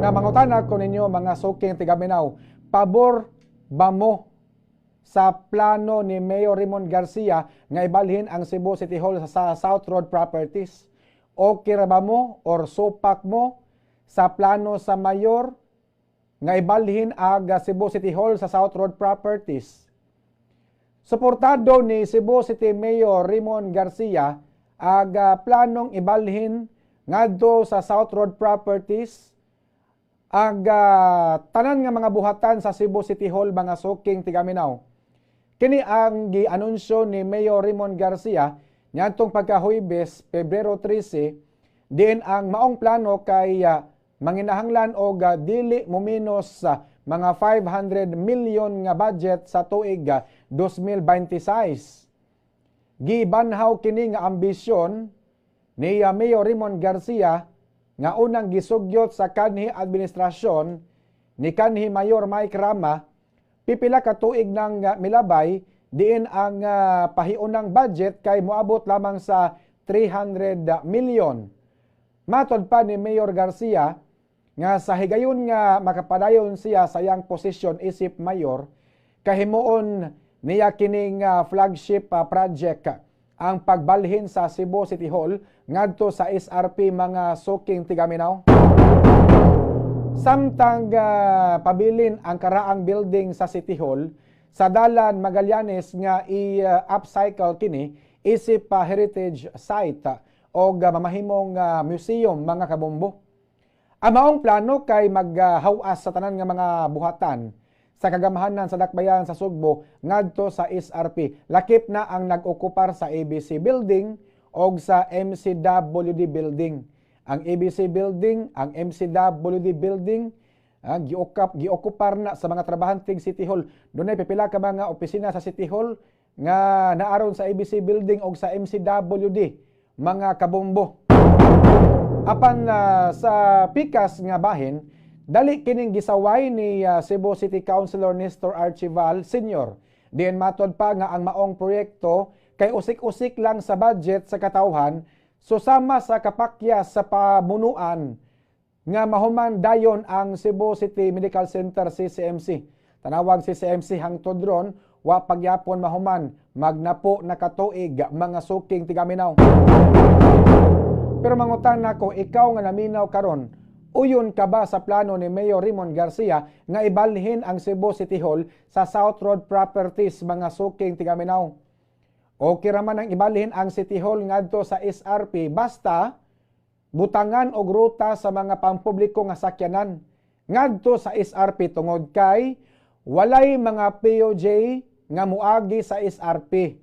nga mangutana ko ninyo mga suking tigaminaw, pabor ba mo sa plano ni Mayor Raymond Garcia nga ibalhin ang Cebu City Hall sa South Road Properties? Okay ra ba mo or supak mo sa plano sa mayor nga ibalhin ang Cebu City Hall sa South Road Properties? Suportado ni Cebu City Mayor Raymond Garcia ang uh, planong ibalhin ngadto sa South Road Properties ang uh, tanan nga mga buhatan sa Cebu City Hall mga suking tigaminaw. Kini ang gianunsyo ni Mayor Raymond Garcia niadtong pagkahuybes Pebrero 13 diin ang maong plano kay uh, manginahanglan og uh, dili muminos sa uh, mga 500 million nga budget sa tuig uh, 2026. Gibanhaw kini nga ambisyon ni uh, Mayor Raymond Garcia nga unang gisugyot sa kanhi administrasyon ni kanhi Mayor Mike Rama pipila ka tuig nang uh, milabay diin ang uh, pahiunang budget kay moabot lamang sa 300 million. Matod pa ni Mayor Garcia nga sa higayon nga makapadayon siya sa iyang posisyon isip mayor kahimuon niya kining uh, flagship uh, project ang pagbalhin sa Cebu City Hall ngadto sa SRP mga suking tigaminaw. Samtang uh, pabilin ang karaang building sa City Hall sa Dalan Magallanes nga i-upcycle kini isip uh, heritage site uh, o uh, mamahimong uh, museum mga kabombo. Ang maong plano kay maghawas uh, sa tanan nga mga buhatan sa kagamahanan sa dakbayan sa Sugbo ngadto sa SRP. Lakip na ang nag-okupar sa ABC Building o sa MCWD Building. Ang ABC Building, ang MCWD Building, ah, giokap giokupar na sa mga trabahanting City Hall. Dunay pipila ka mga opisina sa City Hall nga naaron sa ABC Building o sa MCWD mga kabombo. Apan uh, sa pikas nga bahin, Dali kining gisaway ni uh, Cebu City Councilor Nestor Archival Sr. Diyan matod pa nga ang maong proyekto kay usik-usik lang sa budget sa katawhan susama sa kapakyas sa pamunuan nga mahuman dayon ang Cebu City Medical Center CCMC. Tanawag CCMC hangtod ron wa pagyapon mahuman magnapo nakatuig mga suking tigaminaw. Pero mangutan nako ikaw nga naminaw karon Uyon ka ba sa plano ni Mayor Raymond Garcia nga ibalhin ang Cebu City Hall sa South Road Properties mga suking tigaminaw? Okay raman ang ibalhin ang City Hall ngadto sa SRP basta butangan og ruta sa mga pampubliko nga sakyanan ngadto sa SRP tungod kay walay mga POJ nga muagi sa SRP.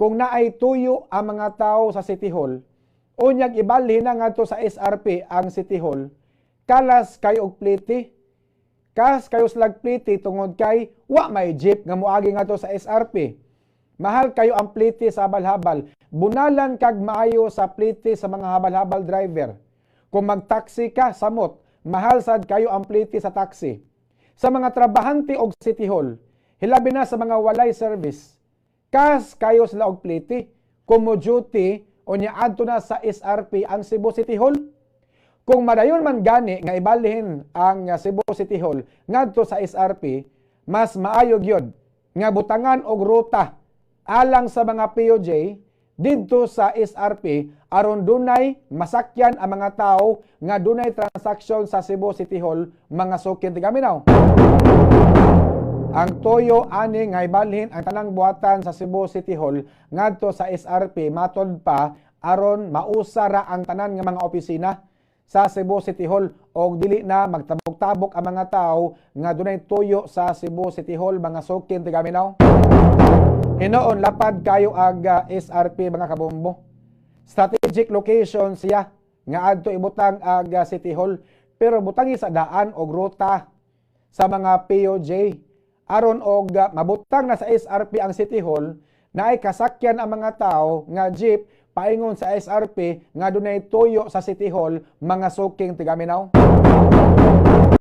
Kung naay tuyo ang mga tawo sa City Hall, unyag ibalhin na ngadto sa SRP ang City Hall kalas kayo og pliti. Kas kayo slag pliti tungod kay wa may jeep nga moagi nga to sa SRP. Mahal kayo ang pliti sa habal-habal. Bunalan kag maayo sa pliti sa mga habal-habal driver. Kung mag-taxi ka, samot, mahal sad kayo ang pliti sa taxi. Sa mga trabahante og City Hall, hilabi na sa mga walay service. Kas kayo sila og pliti, kumo duty o niya adto na sa SRP ang Cebu City Hall kung madayon man gani nga ibalhin ang Cebu City Hall ngadto sa SRP, mas maayo gyud nga butangan og ruta alang sa mga POJ didto sa SRP aron dunay masakyan ang mga tawo nga dunay transaksyon sa Cebu City Hall mga sukin tigaminaw. Ang toyo ani nga ibalhin ang tanang buhatan sa Cebu City Hall ngadto sa SRP matod pa aron mausara ang tanan nga mga opisina sa Cebu City Hall og dili na magtabok-tabok ang mga tao nga dunay tuyo sa Cebu City Hall mga sukin tigaminaw. Hinoon lapad kayo ag uh, SRP mga kabombo. Strategic location siya nga adto ibutang ag uh, City Hall pero butangi sa daan og ruta sa mga POJ aron og uh, mabutang na sa SRP ang City Hall na ay kasakyan ang mga tao nga jeep paingon sa SRP nga dunay tuyo sa City Hall mga suking tigaminaw.